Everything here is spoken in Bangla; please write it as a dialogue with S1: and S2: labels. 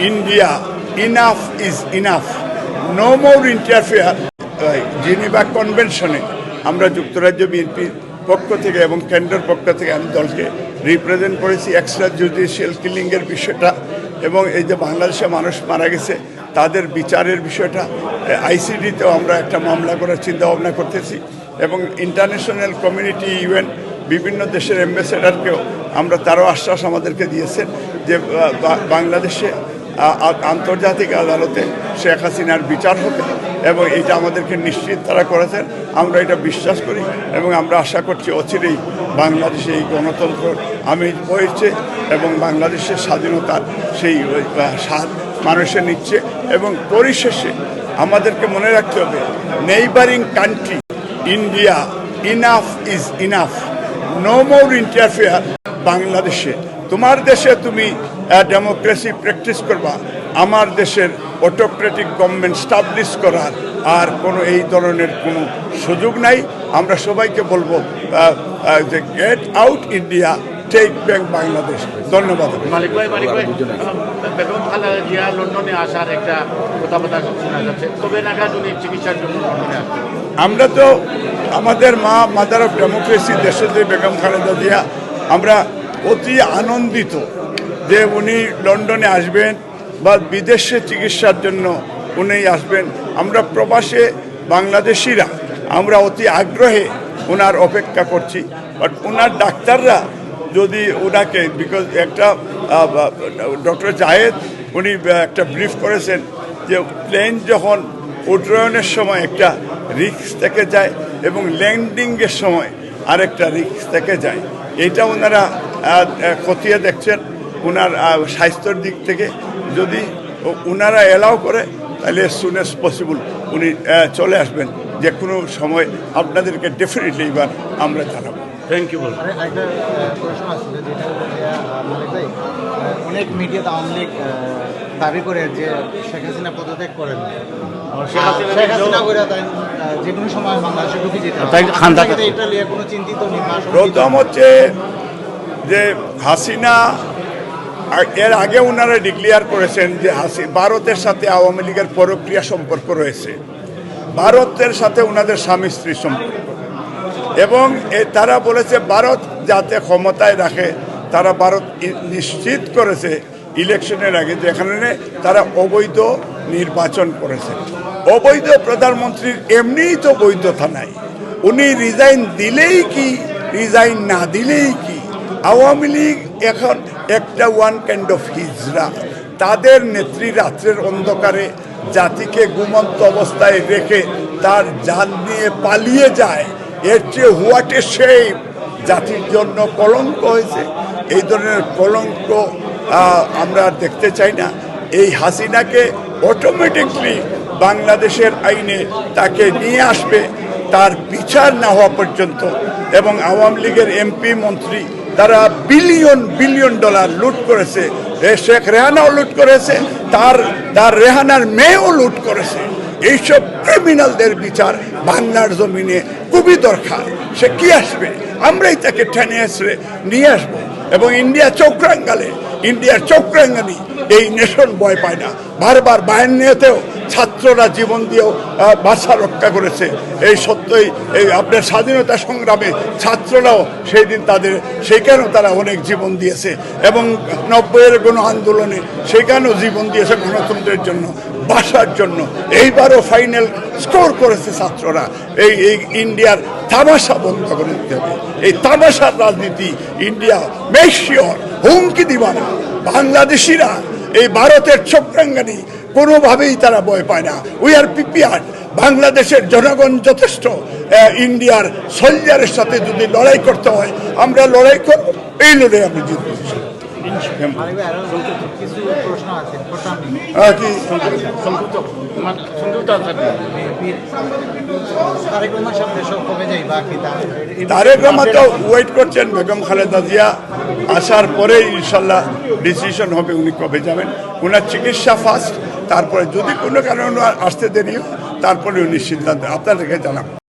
S1: India enough is enough no more interfere Geneva কনভেনশনে আমরা যুক্তরাজ্য বিএনপির পক্ষ থেকে এবং কেন্দ্রের পক্ষ থেকে আমি দলকে রিপ্রেজেন্ট করেছি এক্সট্রা জুডিশিয়াল কিলিংয়ের বিষয়টা এবং এই যে বাংলাদেশে মানুষ মারা গেছে, তাদের বিচারের বিষয়টা আইসিডিতেও আমরা একটা মামলা করার চিন্তা ভাবনা করতেছি এবং ইন্টারন্যাশনাল কমিউনিটি ইউএন বিভিন্ন দেশের অ্যাম্বাসেডারকেও আমরা তারও আশ্বাস আমাদেরকে দিয়েছেন যে বাংলাদেশে আন্তর্জাতিক আদালতে শেখ হাসিনার বিচার হবে। এবং এটা আমাদেরকে নিশ্চিত তারা করেছেন। আমরা এটা বিশ্বাস করি এবং আমরা আশা করছি অচিরেই বাংলাদেশে এই গণতন্ত্র আমেজ বইছে এবং বাংলাদেশের স্বাধীনতার সেই স্বাদ মানুষে নিচ্ছে এবং পরিশেষে আমাদেরকে মনে রাখতে হবে neighbouring country India enough is enough no more interfere বাংলাদেশে। তোমার দেশে তুমি ডেমোক্রেসি প্র্যাকটিস করবা আমার দেশের অটোক্রেটিক গভর্নমেন্ট স্টাবলিশ করার আর কোনো এই ধরনের কোনো সুযোগ নাই। আমরা সবাইকে বলব যে get out India take back Bangladesh ধন্যবাদ।
S2: মালিক ভাই মালিক ভাই বেগম খালেদা জিয়া লন্ডনে আসার একটা কথাবার্তা শোনা যাচ্ছে। কবে নাগাদ উনি চিকিৎসার জন্য লন্ডনে
S1: আমরা তো আমাদের মা মাদার অফ ডেমোক্রেসি দেশে যে বেগম খালেদা জিয়া আমরা অতি আনন্দিত যে উনি লন্ডনে আসবেন বা বিদেশে চিকিৎসার জন্য উনি আসবেন, আমরা প্রবাসে বাংলাদেশিরা, আমরা অতি আগ্রহে ওনার অপেক্ষা করছি। বাট ওনার ডাক্তাররা যদি ওনাকে বিকজ একটা ডক্টর জাহেদ উনি একটা ব্রিফ করেছেন যে প্লেন যখন উড্ডয়নের সময় একটা রিক্স থেকে যায় এবং ল্যান্ডিংয়ের সময় আরেকটা রিক্স থেকে যায়, এটা ওনারা খতিয়ে দেখছেন। ওনার স্বাস্থ্যের দিক থেকে যদি ওনারা এলাও করে তাহলে সুন এস পসিবল উনি চলে আসবেন। যে কোনো সময় আপনাদেরকে ডেফিনেটলি এবার আমরা জানাব।
S2: থ্যাংক ইউ
S3: অনেক মিডিয়াতে আওয়ামী লীগ দাবি করে যে শেখ হাসিনা পদত্যাগ করেন।
S2: শেখ হাসিনা
S3: করে যে কোনো সময় বাংলাদেশে ঢুকে যেতে
S2: তাই খান্দা-
S3: আপনারা এটা নিয়ে কোনো চিন্তিত নেই
S1: প্রথম হচ্ছে যে হাসিনা আর এর আগে ওনারা ডিক্লিয়ার করেছেন যে হাসি, ভারতের সাথে আওয়ামী লীগের পরক্রিয়া সম্পর্ক রয়েছে। ভারতের সাথে ওনাদের স্বামী স্ত্রী সম্পর্ক। এবং তারা বলেছে, ভারত যাতে ক্ষমতায় রাখে, তারা ভারত নিশ্চিত করেছে ইলেকশনের আগে যেখানে তারা অবৈধ নির্বাচন করেছে। অবৈধ প্রধানমন্ত্রীর এমনিই তো বৈধতা নাই। উনি রিজাইন দিলেই কি রিজাইন না দিলেই কি? আওয়ামী লীগ এখন একটা ওয়ান কাইন্ড অফ হিজরা তাদের নেত্রী রাত্রের অন্ধকারে জাতিকে ঘুমন্ত অবস্থায় রেখে তার জান নিয়ে পালিয়ে যায়। এর চেয়ে হোয়াটে সেই জাতির জন্য কলঙ্ক হয়েছে। এই ধরনের কলঙ্ক আমরা দেখতে চাই না। এই হাসিনাকে অটোমেটিকলি বাংলাদেশের আইনে তাকে নিয়ে আসবে। তার বিচার না হওয়া পর্যন্ত এবং আওয়ামী লীগের এমপি মন্ত্রী তারা বিলিয়ন বিলিয়ন ডলার লুট করেছে শেখ রেহানাও লুট করেছে, তার তার রেহানার মেয়েও লুট করেছে। এইসব ক্রিমিনালদের বিচার বাংলার জমিনে খুবই দরকার। সে কি আসবে? আমরাই তাকে টেনে আসলে নিয়ে আসব। এবং ইন্ডিয়া চক্রাঙ্গালে ইন্ডিয়ার চক্রাঙ্গানি এই নেশন ভয় পায় না। বারবার বায়ান্নতেও ছাত্ররা জীবন দিয়েও ভাষা রক্ষা করেছে। এই সত্যই, এই আপনার স্বাধীনতা সংগ্রামে ছাত্ররাও সেই দিন তাদের সেখানেও তারা অনেক জীবন দিয়েছে। এবং নব্বইয়ের কোনো আন্দোলনে সেখানেও জীবন দিয়েছে গণতন্ত্রের জন্য, বাসার জন্য। এইবারও ফাইনাল স্কোর করেছে ছাত্ররা। এই এই ইন্ডিয়ার তামাশা বন্ধ করে দিতে হবে। এই তামাশার রাজনীতি ইন্ডিয়া মেশিওর হুমকি দিবানা বাংলাদেশিরা এই ভারতের চক্রাঙ্গানি কোনোভাবেই তারা ভয় পায় না। উই আর প্রিপেয়ার বাংলাদেশের জনগণ যথেষ্ট। ইন্ডিয়ার সোলজারের সাথে যদি লড়াই করতে হয় আমরা লড়াই করব। এই লড়াই আমরা জিতব।
S3: তারেক রহমান তো
S1: ওয়েট করছেন বেগম খালেদা জিয়া আসার পরে ইনশাল্লাহ ডিসিশন হবে উনি কবে যাবেন। ওনার চিকিৎসা ফার্স্ট তারপরে যদি কোনো কারণে আসতে দেরি তারপরে উনি সিদ্ধান্ত আপনাদেরকে জানাব।